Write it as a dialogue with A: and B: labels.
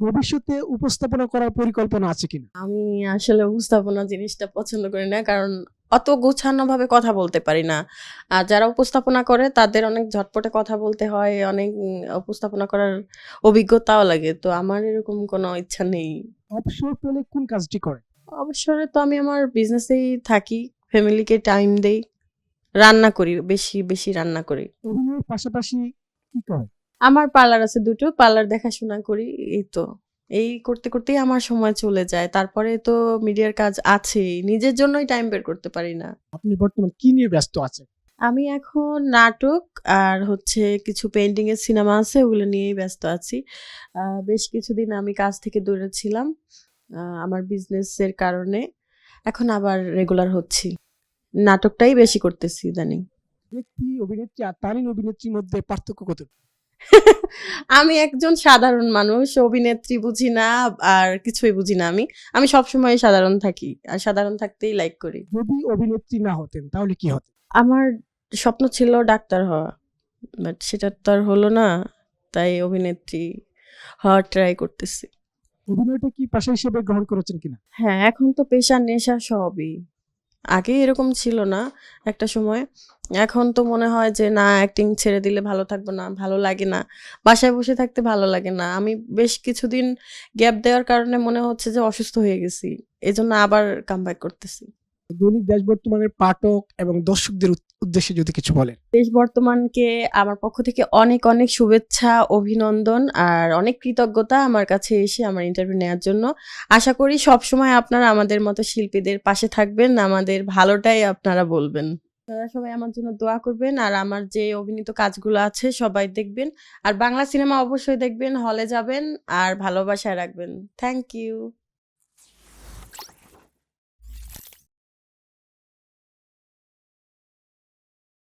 A: ভবিষ্যতে উপস্থাপনা করার পরিকল্পনা আছে কিনা?
B: আমি আসলে উপস্থাপনা জিনিসটা পছন্দ করি না কারণ অত গোছানো ভাবে কথা বলতে পারি না। আর যারা উপস্থাপনা করে তাদের অনেক ঝটপটে কথা বলতে হয় অনেক উপস্থাপনা করার অভিজ্ঞতাও লাগে। তো আমার এরকম কোনো ইচ্ছা নেই।
A: অবসর পেলে কোন কাজটি করে
B: অবসরে তো আমি আমার বিজনেসেই থাকি ফ্যামিলিকে টাইম দেই রান্না করি বেশি বেশি রান্না করি।
A: পাশাপাশি কি করে
B: আমার পার্লার আছে দুটো পার্লার দেখাশোনা করি এই তো। এই করতে করতেই আমার সময় চলে যায়। তারপরে তো মিডিয়ার কাজ আছেই নিজের জন্যই টাইম বের করতে পারি না।
A: আপনি বর্তমান কি নিয়ে ব্যস্ত আছেন?
B: আমি এখন নাটক আর হচ্ছে কিছু পেন্টিং এর সিনেমা আছে ওগুলো নিয়েই ব্যস্ত আছি। বেশ কিছুদিন আমি কাজ থেকে দূরে ছিলাম আমার বিজনেসের কারণে। এখন আবার রেগুলার হচ্ছি। নাটকটাই বেশি করতেছি ইদানিং।
A: ব্যক্তি অভিনেত্রী আর তারিন অভিনেত্রীর মধ্যে পার্থক্য কত
B: আমি একজন সাধারণ মানুষ অভিনেত্রী বুঝি না আর কিছুই বুঝি না আমি। আমি সবসময় সাধারণ থাকি আর সাধারণ থাকতেই লাইক করি।
A: যদি অভিনেত্রী না হতেন তাহলে কি হতেন?
B: আমার স্বপ্ন ছিল ডাক্তার হওয়া বাট সেটা তো আর হলো না তাই অভিনেত্রী হওয়ার ট্রাই করতেছি।
A: অভিনয়টা কি পেশা হিসেবে গ্রহণ করেছেন কিনা?
B: হ্যাঁ এখন তো পেশা নেশা সবই। আগে এরকম ছিল না একটা সময়। এখন তো মনে হয় যে, না অ্যাক্টিং ছেড়ে দিলে ভালো থাকব না, ভালো লাগে না। বাসায় বসে থাকতে ভালো লাগে না। আমি বেশ কিছুদিন গ্যাপ দেওয়ার কারণে মনে হচ্ছে যে অসুস্থ হয়ে গেছি। এজন্য আবার কামব্যাক করতেছি।
A: দৈনিক দেশ বর্তমানের পাঠক এবং দর্শকদের উদ্দেশ্যে যদি কিছু বলেন।
B: দেশ বর্তমানকে আমার পক্ষ থেকে অনেক অনেক শুভেচ্ছা, অভিনন্দন আর অনেক কৃতজ্ঞতা আমার কাছে এসে আমার ইন্টারভিউ নেওয়ার জন্য। আশা করি সব সময় আপনারা আমাদের মতো শিল্পীদের পাশে থাকবেন, আমাদের ভালোটাই আপনারা বলবেন। আপনারা সবাই আমার জন্য দোয়া করবেন আর আমার যে অভিনীত কাজগুলো আছে সবাই দেখবেন আর বাংলা সিনেমা অবশ্যই দেখবেন, হলে যাবেন আর ভালোবাসায় রাখবেন। Thank you